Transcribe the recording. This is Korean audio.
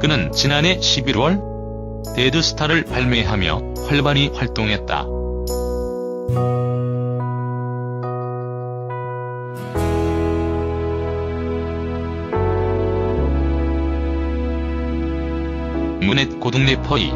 그는 지난해 11월 데드스타를 발매하며 활발히 활동했다. 문넷 고등 래퍼 이